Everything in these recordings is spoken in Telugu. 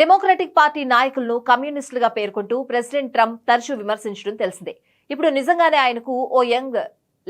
డెమోక్రటిక్ పార్టీ నాయకులను కమ్యూనిస్టులుగా పేర్కొంటూ ప్రెసిడెంట్ ట్రంప్ తరచూ విమర్శించడం తెలిసిందే. ఇప్పుడు నిజంగానే ఆయనకు ఓ యంగ్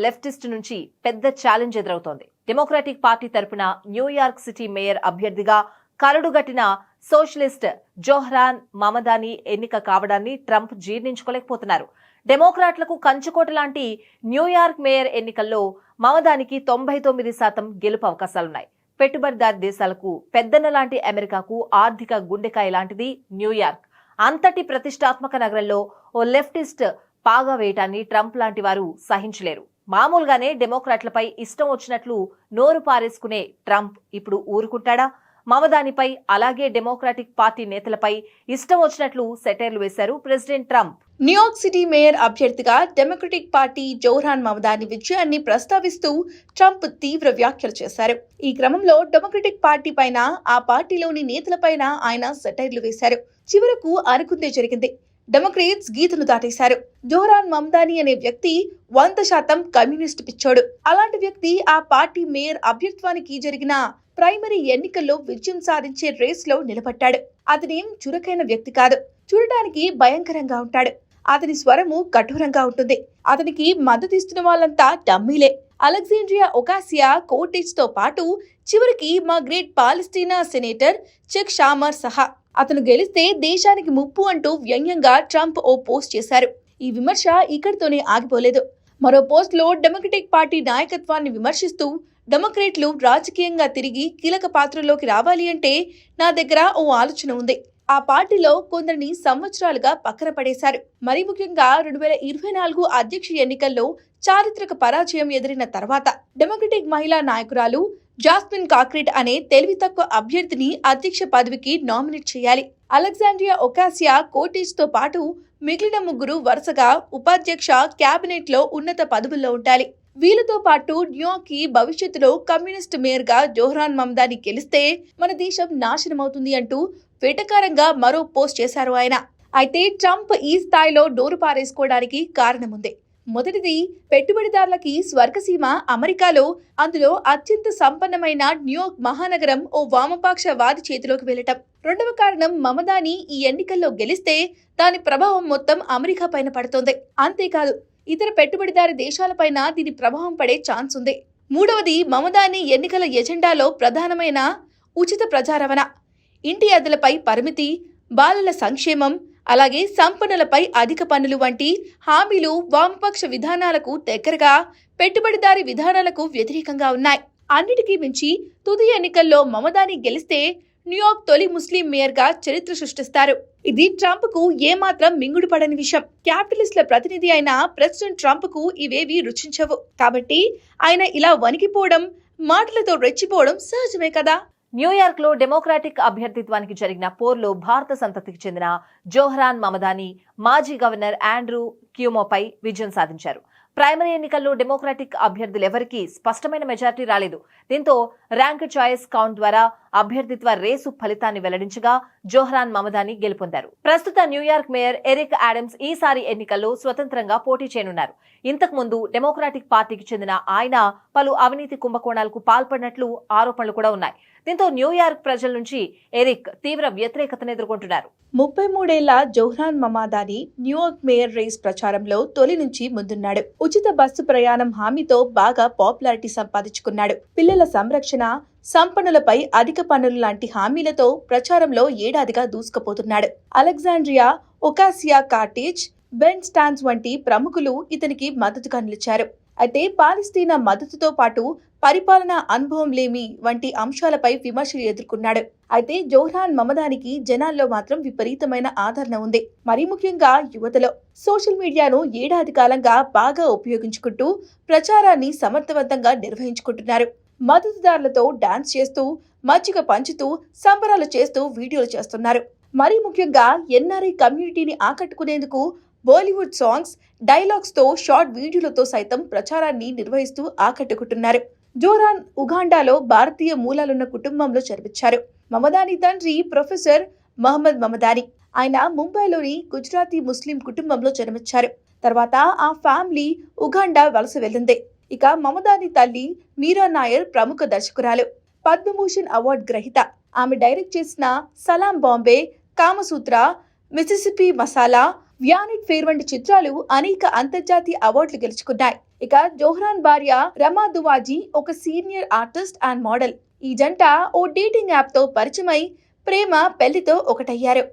లెఫ్టిస్ట్ నుంచి పెద్ద ఛాలెంజ్ ఎదురవుతోంది. డెమోక్రటిక్ పార్టీ తరపున న్యూయార్క్ సిటీ మేయర్ అభ్యర్థిగా కరడుగట్టిన సోషలిస్ట్ జోహ్రాన్ మమదాని ఎన్నిక కావడాన్ని ట్రంప్ జీర్ణించుకోలేకపోతున్నారు. డెమోక్రాట్లకు కంచుకోట లాంటి న్యూయార్క్ మేయర్ ఎన్నికల్లో మమదానికి తొంభై తొమ్మిది శాతం గెలుపు అవకాశాలున్నాయి. పెట్టుబడిదారు దేశాలకు పెద్దన్న లాంటి అమెరికాకు ఆర్థిక గుండెకాయ లాంటిది న్యూయార్క్ అంతటి ప్రతిష్టాత్మక నగరంలో ఓ లెఫ్టిస్ట్ పాగా వేయటాన్ని ట్రంప్ లాంటి వారు సహించలేరు. మామూలుగానే డెమోక్రాట్లపై ఇష్టం వచ్చినట్లు నోరు పారేసుకునే ట్రంప్ ఇప్పుడు ఊరుకుంటాడా? మమదానిపై అలాగే డెమోక్రాటిక్ పార్టీ నేతలపై ఇష్టం వచ్చినట్లు సెటైర్లు వేశారు president Trump. New York city mayor అభ్యర్థిగా డెమోక్రటిక్ పార్టీ జోహ్రాన్ మమదాని విజయాన్ని ప్రస్తావిస్తూ ట్రంప్ తీవ్ర వ్యాఖ్యలు చేశారు. ఈ క్రమంలో డెమోక్రటిక్ పార్టీ పైన ఆ పార్టీలోని నేతలపైన ఆయన సెటైర్లు వేశారు. చివరకు అనుకుందే జరిగింది. డెమోక్రేట్స్ గీతను దాటేశారు. జోహ్రాన్ మమదాని అనే వ్యక్తి వంద శాతం కమ్యూనిస్ట్ పిచ్చోడు. అలాంటి వ్యక్తి ఆ పార్టీ మేయర్ అభ్యర్థానికి జరిగిన ప్రైమరీ ఎన్నికల్లో విజయం సాధించే రేస్లో నిలబడ్డాడు. అతనేం చురుకైన వ్యక్తి కాదు. చూడటానికి భయంకరంగా ఉంటాడు. అతని స్వరము కఠోరంగా ఉంటుంది. అతనికి మద్దతు ఇస్తున్న వాళ్ళంతా డమ్మీలే. అలెగ్జాండ్రియా ఒకాసియా కోటేజ్తో పాటు చివరికి మా గ్రేట్ పాలస్తీనా సెనేటర్ చెక్ షామర్ సహా అతను గెలిస్తే దేశానికి ముప్పు అంటూ వ్యంగ్యంగా ట్రంప్ ఓ పోస్ట్ చేశారు. ఈ విమర్శ ఇక్కడితోనే ఆగిపోలేదు. మరో పోస్ట్లో డెమోక్రటిక్ పార్టీ నాయకత్వాన్ని విమర్శిస్తూ డెమోక్రేట్లు రాజకీయంగా తిరిగి కీలక పాత్రలోకి రావాలి అంటే నా దగ్గర ఓ ఆలోచన ఉంది. ఆ పార్టీలో కొందరిని సంవత్సరాలుగా పక్కన పడేశారు. మరి ముఖ్యంగా రెండు వేల ఇరవై నాలుగు అధ్యక్ష ఎన్నికల్లో చారిత్రక పరాజయం ఎదిరిన తర్వాత డెమోక్రటిక్ మహిళా నాయకురాలు జాస్మిన్ కాక్రెట్ అనే తెలివి తక్కువ అభ్యర్థిని అధ్యక్ష పదవికి నామినేట్ చేయాలి. అలెగ్జాండ్రియా ఒకాసియా కోటేజ్తో పాటు మిగిలిన ముగ్గురు వరుసగా ఉపాధ్యక్ష క్యాబినెట్లో లో ఉన్నత పదవుల్లో ఉండాలి. వీళ్ళతో పాటు న్యూయార్క్కి భవిష్యత్తులో కమ్యూనిస్ట్ మేయర్గా జోహ్రాన్ మమదాని గెలిస్తే మన దేశం నాశనమవుతుంది అంటూ వెటకారంగా మరో పోస్ట్ చేశారు ఆయన. అయితే ట్రంప్ ఈ స్థాయిలో డోరు పారేసుకోవడానికి కారణముంది. మొదటిది పెట్టుబడిదారులకి స్వర్గసీమ అమెరికాలో అందులో అత్యంత సంపన్నమైన న్యూయార్క్ మహానగరం ఓ వామపక్ష వాది చేతిలోకి వెళ్ళటం రెండవ కారణం మమదాని ఈ ఎన్నికల్లో గెలిస్తే దాని ప్రభావం మొత్తం అమెరికా పైన పడుతోంది. అంతేకాదు ఇతర పెట్టుబడిదారు దేశాలపైన దీని ప్రభావం పడే ఛాన్స్ ఉంది. మూడవది మమదాని ఎన్నికల ఎజెండాలో ప్రధానమైన ఉచిత ప్రజారవాణ. ఇంటి అద్దెలపై పరిమితి బాలల సంక్షేమం అలాగే సంపన్నులపై అధిక పన్నులు వంటి హామీలు వామపక్ష విధానాలకు దగ్గరగా పెట్టుబడిదారి విధానాలకు వ్యతిరేకంగా ఉన్నాయి. అన్నిటికీ మించి తుది ఎన్నికల్లో మమదాని గెలిస్తే న్యూయార్క్ తొలి ముస్లిం మేయర్గా చరిత్ర సృష్టిస్తారు. ఇది ట్రంప్కు ఏమాత్రం మింగుడు పడని విషయం. క్యాపిటలిస్టుల ప్రతినిధి అయిన ప్రెసిడెంట్ ట్రంప్కు ఇవేవి రుచించవు. కాబట్టి ఆయన ఇలా వణికిపోవడం మాటలతో రెచ్చిపోవడం సహజమే కదా. న్యూయార్క్లో డెమోక్రాటిక్ అభ్యర్థిత్వానికి జరిగిన పోర్లో భారత సంతతికి చెందిన జోహరాన్ మమదాని మాజీ గవర్నర్ ఆండ్రూ క్యూమోపై విజయం సాధించారు. ప్రైమరీ ఎన్నికల్లో డెమోక్రాటిక్ అభ్యర్థులెవరికీ స్పష్టమైన మెజార్టీ రాలేదు. దీంతో ర్యాంక్ చాయిస్ కౌంట్ ద్వారా అభ్యర్థిత్వ రేసు ఫలితాన్ని వెల్లడించగా జోహ్రాన్ మమదాని గెలుపొందారు. ప్రస్తుత న్యూయార్క్ మేయర్ ఎరిక్ ఆడమ్స్ ఈసారి ఎన్నికల్లో స్వతంత్రంగా పోటీ చేయనున్నారు. ఇంతకు ముందు డెమోక్రాటిక్ పార్టీకి చెందిన ఆయన పలు అవినీతి కుంభకోణాలకు పాల్పడినట్లు ఆరోపణలు కూడా ఉన్నాయి. దీంతో న్యూయార్క్ ప్రజల నుంచి ఎరిక్ తీవ్ర వ్యతిరేకతను ఎదుర్కొంటున్నారు. ముప్పై మూడేళ్ళ Zohran Mamdani New York mayor race ప్రచారంలో తొలి నుంచి ముందున్నాడు. ఉచిత బస్సు ప్రయాణం హామీతో బాగా పాపులారిటీ సంపాదించుకున్నాడు. పిల్లల సంరక్షణ సంపన్నులపై అధిక పన్నులు లాంటి హామీలతో ప్రచారంలో ఏడాదిగా దూసుకుపోతున్నాడు. అలెగ్జాండ్రియా ఒకాసియా కార్టేజ్ బెన్ స్టాన్స్ వంటి ప్రముఖులు ఇతనికి మద్దతుగా నిలిచారు. అయితే పాలస్తీనా మద్దతుతో పాటు పరిపాలనా అనుభవం లేమి వంటి అంశాలపై విమర్శలు ఎదుర్కొన్నాడు. అయితే జోహ్రాన్ మమదానికి జనాల్లో మాత్రం విపరీతమైన ఆదరణ ఉంది. మరీ ముఖ్యంగా యువతలో సోషల్ మీడియాను ఏడాది కాలంగా బాగా ఉపయోగించుకుంటూ ప్రచారాన్ని సమర్థవంతంగా నిర్వహించుకుంటున్నారు. మద్దతుదారులతో డాన్స్ చేస్తూ మజ్జిగ పంచుతూ సంబరాలు చేస్తూ వీడియోలు చేస్తున్నారు. మరీ ముఖ్యంగా ఎన్ఆర్ఐ కమ్యూనిటీని ఆకట్టుకునేందుకు బాలీవుడ్ సాంగ్స్ డైలాగ్స్తో షార్ట్ వీడియోలతో సైతం ప్రచారాన్ని నిర్వహిస్తూ ఆకట్టుకుంటున్నారు. జోరాన్ ఉగాండాలో భారతీయ మూలాలున్న కుటుంబంలో జరిపించారు మమదాని తండ్రి ప్రొఫెసర్ మహమ్మద్ మమదాని. ఆయన ముంబైలోని గుజరాతీ ముస్లిం కుటుంబంలో జన్మించారు. తర్వాత ఆ ఫ్యామిలీ ఉగాండా వలస వెళ్ళింది. ఇక మమదాని తల్లి మీరా నాయర్ ప్రముఖ దర్శకురాలు. పద్మభూషణ్ అవార్డు గ్రహీత. ఆమె డైరెక్ట్ చేసిన Salaam Bombay Kamasutra Mississippi Masala Vanity Fair వంటి చిత్రాలు అనేక అంతర్జాతీయ అవార్డులు గెలుచుకున్నాయి. ఇక జోహ్రాన్ భార్య రమా దువాజీ ఒక సీనియర్ ఆర్టిస్ట్ అండ్ మోడల్. ఈ జంట ఓ డేటింగ్ యాప్తో పరిచయమై ప్రేమ పెళ్ళితో ఒకటయ్యారు.